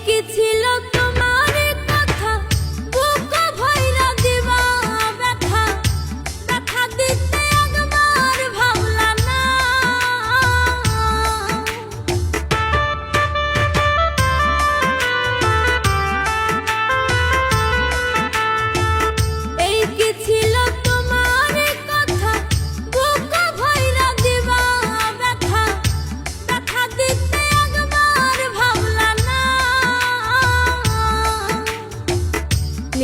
দেখেছিল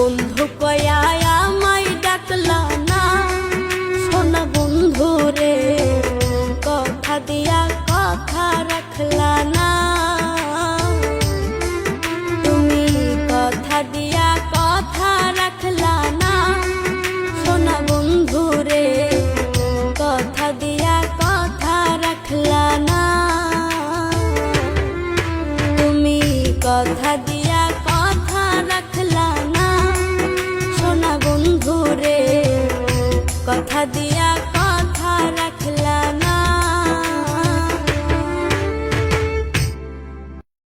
বন্ধু কয়ায় মাই ডাকলা না। সোনা বন্ধু রে, কথা দিয়া কথা রাখলা না। তুমি কথা দিয়া কথা রাখলা না। সোনা বন্ধু রে, কথা দিয়া কথা রাখলা না। তুমি কথা दिया